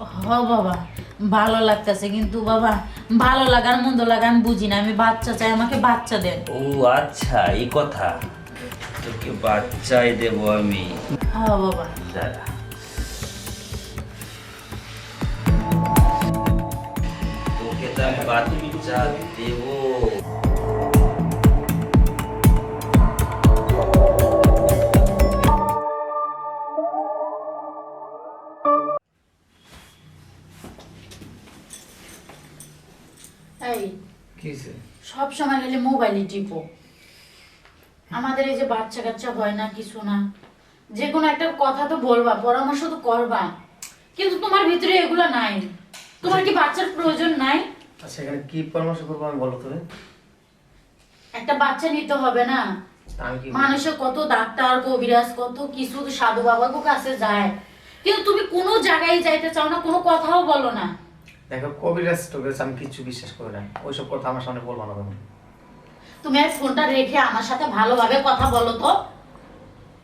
হ বাবা ভালো লাগতেছে কিন্তু বাবা ভালো লাগার মন্দ লাগা আমি বুঝি না আমি বাচ্চা চাই আমাকে বাচ্চা দেন। ও আচ্ছা এই কথা। তোকে বাচ্চাই দেব আমি। হ বাবা। দাঁড়া। তোকে তো আমি বাচ্চা দেব। সব সময় গেলে মোবাইলে টিপো। আমাদের এই যে বাচ্চা কাচ্চা হয় না কিছু না যে কোনো একটা কথা তো বলবা পরামর্শ তো করবা। কিন্তু তোমার ভিতরে এগুলো নাই। তোমার কি বাচ্চার প্রয়োজন নাই? আচ্ছা এখানে কি পরামর্শ করব আমি বলো তুমি? একটা বাচ্চা নিতে হবে না। মানুষের কত ডাক্তার কবিরাজ কত কিছু সাধু বাবার কাছে যায়। কিন্তু তুমি কোনো জায়গায় যাইতে চাও না কোনো কথাও বলো না। দেখো কবিরাজ টবিরাজ আমি কিছু বিশ্বাস করি না। ওইসব কথা আমার সামনে বলব না তুমি। তুমি আর ফোনটা রেখে আমার সাথে ভালোভাবে কথা বলো তো।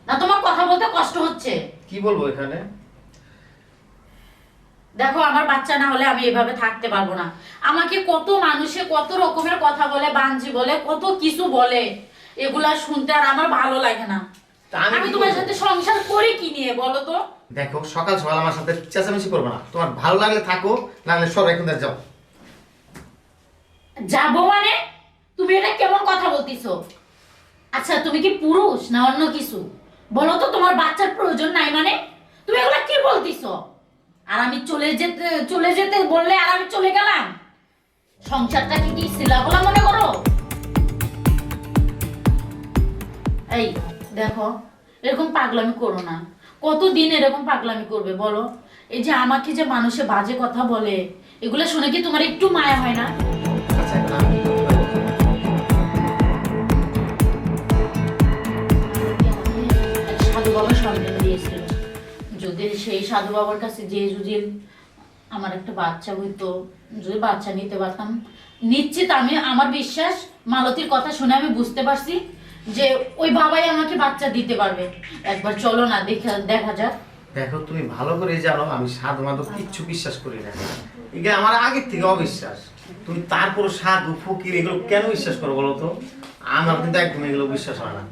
না তোমার কথা বলতে কষ্ট হচ্ছে। কি বলব এখানে? দেখো আমার বাচ্চা না হলে আমি এভাবে থাকতে পারব না। আমাকে কত মানুষে কত রকমের কথা বলে বাঞ্জি বলে কত কিছু বলে। এগুলা শুনতে আর আমার ভালো লাগে না। আমি তোমার সাথে সংসার করি কি নিয়ে বলো তো? দেখো, সকাল সকাল আমার সাথে চেঁচামেচি করব না। তোমার ভালো লাগলে থাকো লাগলে সব এখন যাও। যাব মানে? তুমি এটা কেমন কথা বলতিছো? আচ্ছা তুমি কি পুরুষ না অন্য কিছু? বলো তো, তোমার বাচ্চার প্রয়োজন নাই মানে? তুমি এগুলা কি বলতিছো? আর আমি চলে যেতে চলে যেতে বললে আর আমি চলে গেলাম? সংসারটা কি সিলাবলা মনে করো? এই, দেখো, এরকম পাগলামি করো না। কতদিন এরকম পাগলামি করবে বলো? এই যে আমাকে যে মানুষে বাজে কথা বলে, এগুলো শুনে কি তোমার একটু মায়া হয় না? সাধু বাবা দিয়েছিল। যদি সেই সাধু বাবার কাছে যে যদি আমার একটা বাচ্চা হইতো, যদি বাচ্চা নিতে পারতাম, নিশ্চিত আমি, আমার বিশ্বাস মালতীর কথা শুনে আমি বুঝতে পারছি যে ওই বাবাই আমাকে বাচ্চা দিতে পারবে। একবার চলো না দেখা দেখা যাক। দেখো তুমি ভালো করে জানো আমি সাধু মাধব কিচ্ছু বিশ্বাস করি না। এগুলো আমার আগের থেকে অবিশ্বাস। তুমি তারপর সাধু ফকির এগুলো কেন বিশ্বাস করো বলো তো? আমার কিন্তু একদম এগুলো বিশ্বাস হয় না।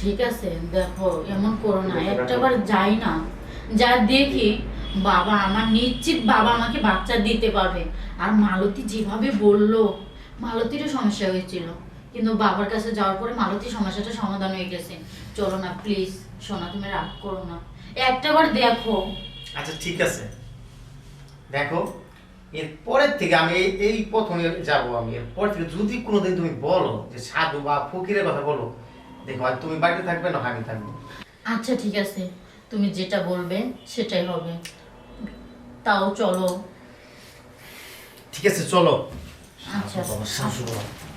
ঠিক আছে দেখো এমন করো না। একটাবার যাই না। যা দেখি বাবা আমার নিশ্চিত বাবা আমাকে বাচ্চা দিতে পারবে। আর মালতী যেভাবে বলল মালতীরও সমস্যা হয়েছিল। কিন্তু বাবার কাছে যাওয়ার পরে মালতী সমস্যাটা সমাধান হয়ে গেছে। চলো না প্লিজ সোনা তুমি রাগ করো না। একটাবার দেখো। আচ্ছা ঠিক আছে। দেখো এর পরের থেকে আমি এই এই প্রথমে যাব আমি। এর পর থেকে যদি কোনোদিন তুমি বলো যে সাধু বা ফকিরের কথা বলো দেখো আর তুমি বাড়িতে থাকবে না আমি থাকব। আচ্ছা ঠিক আছে। তুমি যেটা বলবে সেটাই হবে। তাও চলো। ঠিক আছে চলো। আচ্ছা।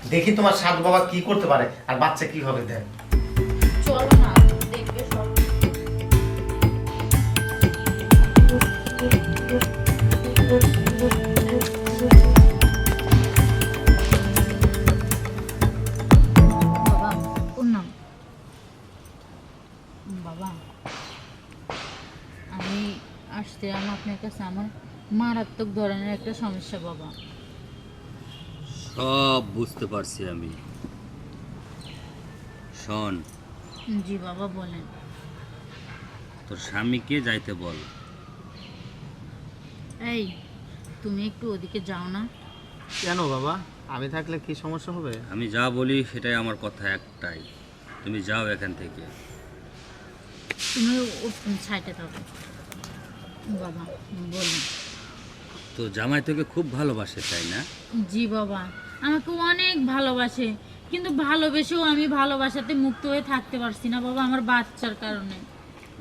দেখি তোমার সাধু বাবা কি করতে পারে আর বাচ্চা কীভাবে দেয় চলো না দেখবে সব। বাবা ওর নাম? বাবা আমি আসছিলাম আপনার কাছে আমার মারাত্মক ধরনের একটা সমস্যা বাবা। সব বুঝতে পারছি আমি। শোন। জি বাবা বলেন। তোর স্বামীকে যাইতে বল? এই তুমি একটু ওদিকে যাও না। কেন বাবা? আমি থাকলে কি সমস্যা হবে? আমি যা বলি সেটাই আমার কথা একটাই। তুমি যাও এখান থেকে। তুমি সাইডে থাকো বাবা বলুন। তো জামাই তোকে খুব ভালোবাসে তাই না? জি বাবা। আমাকে অনেক ভালোবাসে। কিন্তু ভালোবেসেও আমি ভালোবাসাতে মুক্ত হয়ে থাকতে পারছি না বাবা আমার বাচ্চার কারণে।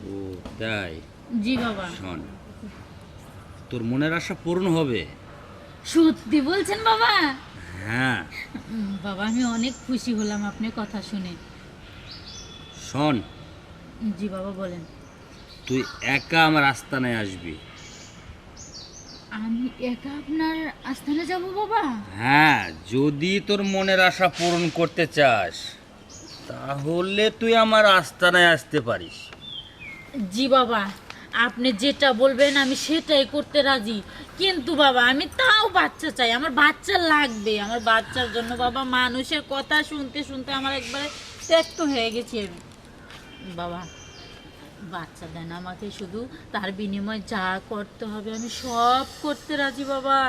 ও তাই? জি বাবা। শোন তোর মনের আশা পূর্ণ হবে। সত্যি বলছেন বাবা? হ্যাঁ। বাবা আমি অনেক খুশি হলাম আপনার কথা শুনে। শোন জি বাবা বলেন। তুই একা আমার আস্তানায় আসবি। আমি একা আপনার আস্থানে যাব বাবা? হ্যাঁ যদি তোর মনের আশা পূরণ করতে চাস তাহলে তুই আমার আস্তানায় আসতে পারিস। জি বাবা। আপনি যেটা বলবেন আমি সেটাই করতে রাজি। কিন্তু বাবা আমি তাও বাচ্চা চাই। আমার বাচ্চা লাগবে। আমার বাচ্চার জন্য বাবা মানুষের কথা শুনতে শুনতে আমার একবারে ত্যক্ত হয়ে গেছি আমি। বাবা বাচ্চা দেন আমাকে শুধু তার বিনিময়ে যা করতে হবে আমি সব করতে রাজি বাবা।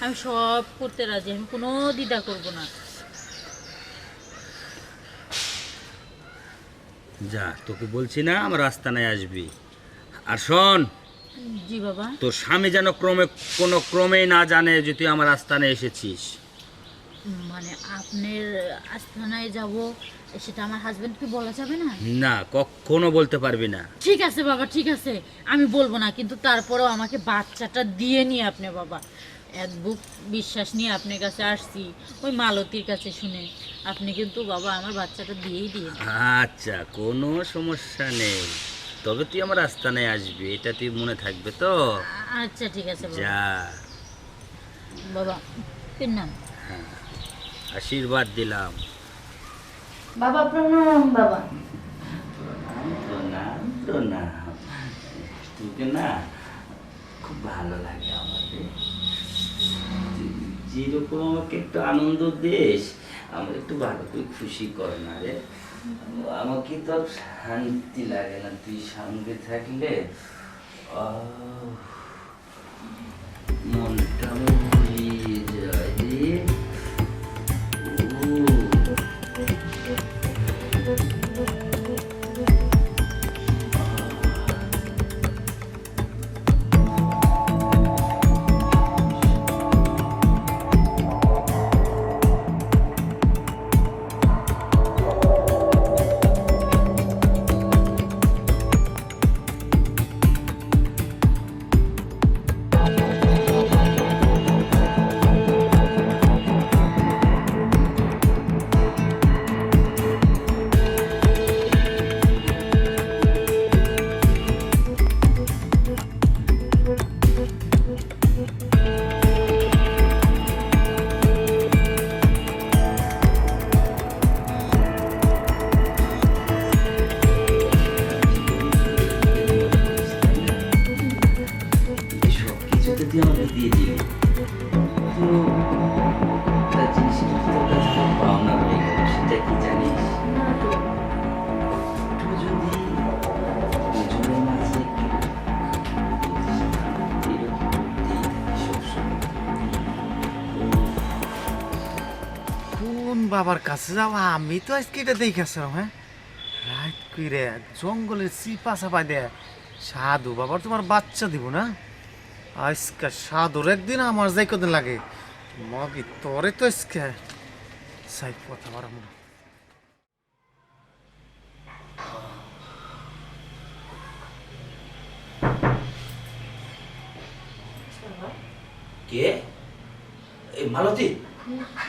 আমি সব করতে রাজি আমি কোনো দ্বিধা করব না। যা তোকে বলছি না আমার আস্তানায় আসবি। আর শোন জি বাবা। তোর স্বামী যেন ক্রমে কোনো ক্রমেই না জানে যে তুই আমার আস্তানে এসেছিস। মানে আপনার আস্থানায় যাব সেটা আমার হাজবেন্ডকে বলা যাবে না? না কখনো বলতে পারবি না। ঠিক আছে বাবা ঠিক আছে। আমি বলব না কিন্তু তারপরেও আমাকে বাচ্চাটা দিয়ে নিয়ে আপনি বাবা। এক বুক বিশ্বাস নিয়ে আপনার কাছে আসছি ওই মালতীর কাছে শুনে। আপনি কিন্তু বাবা আমার বাচ্চাটা দিয়েই দিয়ে আচ্ছা কোনো সমস্যা নেই। তবে তুই আমার আস্তানায় আসবি এটা তুই মনে থাকবে তো? আচ্ছা ঠিক আছে বাবা। যা। বাবা তিন নাম? আশীর্বাদ দিলাম। বাবা প্রণাম বাবা। প্রণাম প্রণাম। তোকে না খুব ভালো লাগে আমাদের যেরকম আমাকে একটু আনন্দ দিস আমার একটু ভালো করে খুশি কর না রে। আমাকে তো আর শান্তি লাগে না। তুই সঙ্গে থাকলে আহ, তুই আমাকে দিয়ে দিবি তো জিনিস কাছে খুব পাওনা গেল, সেটা কি জানিস? থাকি। কোন বাবার কাছে যাওয়া? আমি তো আজকে এটা দেখেছিলাম হ্যাঁ? রাত কইরে জঙ্গলের চিপা চাপা দে সাধু বাবার তোমার বাচ্চা দিব না? আজকে সাধুর একদিন আমার যাই কদিন লাগে। মগি তোরে তো আজকে সাই কথা বাড়াম না। কে? এই মালতী?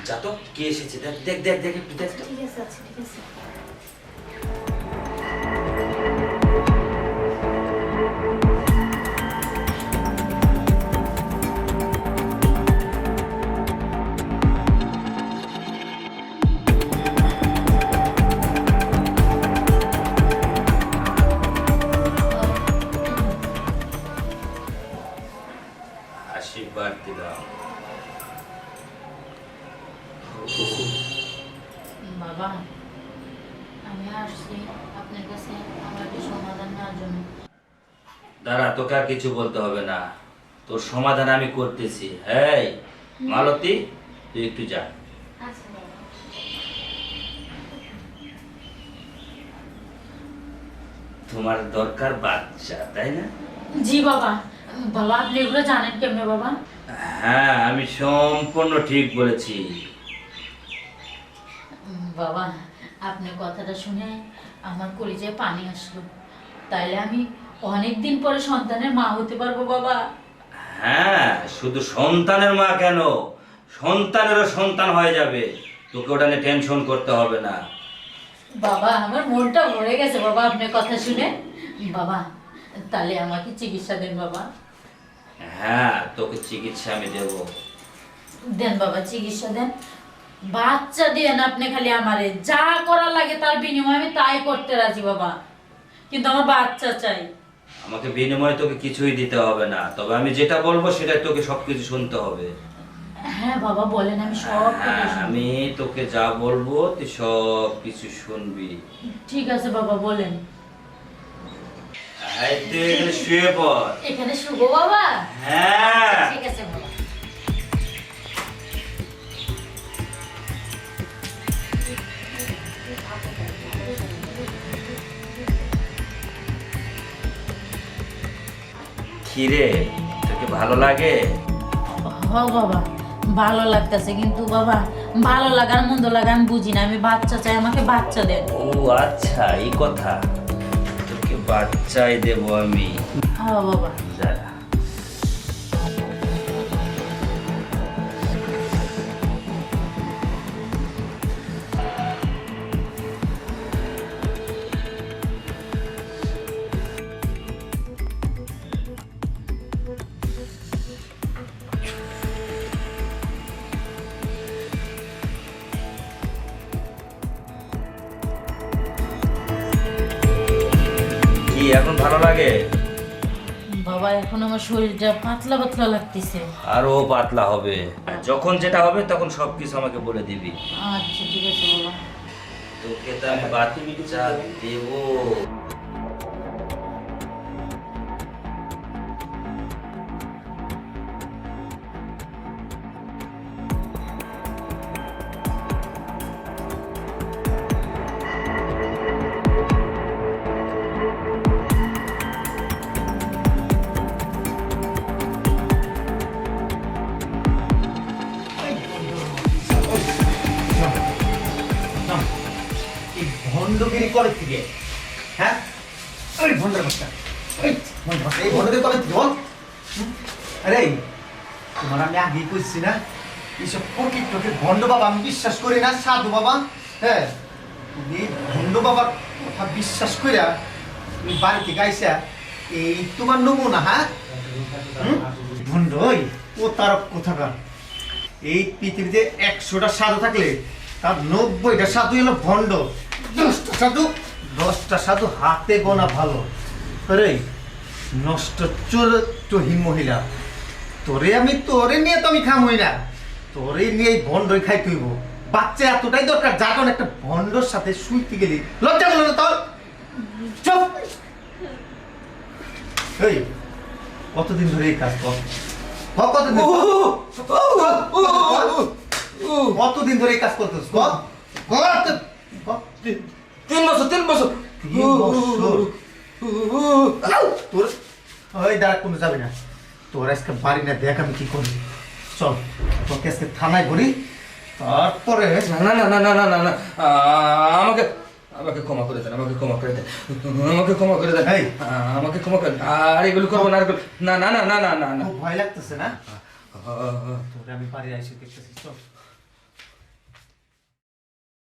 যা তো কে এসেছে? দেখ দেখ দেখ দেখ দেখ ঠিক আছে আচ্ছা ঠিক আছে। আশীর্বাদ দিলাম বাবা আমি আসছি। আপনার কাছে আমার একটা সমাধান নেওয়ার জন্য? দাঁড়া তোকে আর কিছু বলতে হবে না। তোর সমাধান আমি করতেছি। হ্যাঁ মালতী তুই একটু যা। আচ্ছা তোমার দরকার বাচ্চা তাই না? জি বাবা। বাবা আপনি এগুলো জানেন কেমনে বাবা? হ্যাঁ আমি সম্পূর্ণ ঠিক বলেছি। বাবা আপনার কথাটা শুনে আমার কলিজায় পানি আসলো। তাইলে আমি অনেক দিন পরে সন্তানের মা হতে পারব বাবা। হ্যাঁ শুধু সন্তানের মা কেন? সন্তানেরও সন্তান হয়ে যাবে। তোকে ওটা নিয়ে টেনশন করতে হবে না। বাবা আমার মনটা ভরে গেছে বাবা আপনার কথা শুনে। বাবা তাহলে আমাকে চিকিৎসা দেন বাবা। হ্যাঁ তোকে চিকিৎসা আমি দেব। দেন বাবা চিকিৎসা দেন। বাচ্চা দেন আপনি খালি আমারে। যা করা লাগে তার বিনিময়ে আমি তাই করতে রাজি বাবা। কিন্তু আমার বাচ্চা চাই। আমাকে বিনিময়ে তোকে কিছুই দিতে হবে না। তবে আমি যেটা বলব সেটা তোকে সবকিছু শুনতে হবে। হ্যাঁ বাবা বলেন আমি সব হ্যাঁ, আমি তোকে যা বলব তুই সব কিছু শুনবি। ঠিক আছে বাবা বলেন। এখানে শুয়ে পড়। এখানে শুভ বাবা? হ্যাঁ। ঠিক আছে বাবা। খিরে তোকে ভালো লাগে? হ বাবা ভালো লাগতেছে কিন্তু বাবা ভালো লাগার মন্দ লাগা আমি বুঝি না। আমি বাচ্চা চাই আমাকে বাচ্চা দেন। ও আচ্ছা এই কথা। বাচ্চাই দেবো আমি। বাবা। লাগে? বাবা এখন আমার শরীরটা পাতলা পাতলা লাগতেছে। আরও পাতলা হবে। যখন যেটা হবে তখন সবকিছু আমাকে বলে দিবি। আচ্ছা ঠিক আছে বাবা। তোকে তো আমি বাচ্চা দেবো। করে থেকে। হ্যাঁ? ওই ভণ্ডের বাচ্চা। ভণ্ডের বাচ্চা, এই করে থেকে বল। আরে তোমার আমি আগেই কইছি না এইসব ফকির টকির ভণ্ড বাবা আমি বিশ্বাস করি না সাধু বাবা হ্যাঁ? তুমি ভণ্ড বাবার কথা বিশ্বাস কইরা তুমি বাড়িতে গাইছা এই তোমার নমুনা হ্যাঁ? ভণ্ড ওই ও তার কোথাকার এই পৃথিবীতে একশোটা সাধু থাকলে তার নব্বইটা সাধু হলো ভণ্ড। দশটা সাধু দশটা সাধু হাতে গোনা ভালো রে নষ্ট চোর চরিত্রহীন মহিলা তোরে আমি তোরে নিয়ে তো আমি খামই না তোরে নিয়ে এই ভণ্ডই খাই তুইব বাচ্চা এতটাই দরকার যার একটা ভণ্ডর সাথে শুইতে গেলি লজ্জা করল না তোর চুপ এই কতদিন ধরে এই কাজ কর কতদিন কতদিন ধরে এই কাজ করতেছ ক? ক, তো- ক, তিন বছর তিন বছর তিন বছর। তোর ওই দাঁড়া কোনো যাবে না তোর আজকে বাড়ি না দেখ আমি কি করি চল তোকে আজকে থানায় ঘুরি তারপরে না না না না না না না আমাকে আমাকে ক্ষমা করে দেন আমাকে ক্ষমা করে দেন আমাকে ক্ষমা করে দেন আমাকে ক্ষমা করে আর এগুলো করব না না না না না না না না ভয় লাগতেছে না আমি বাড়ি আইসি দেখতেছি চল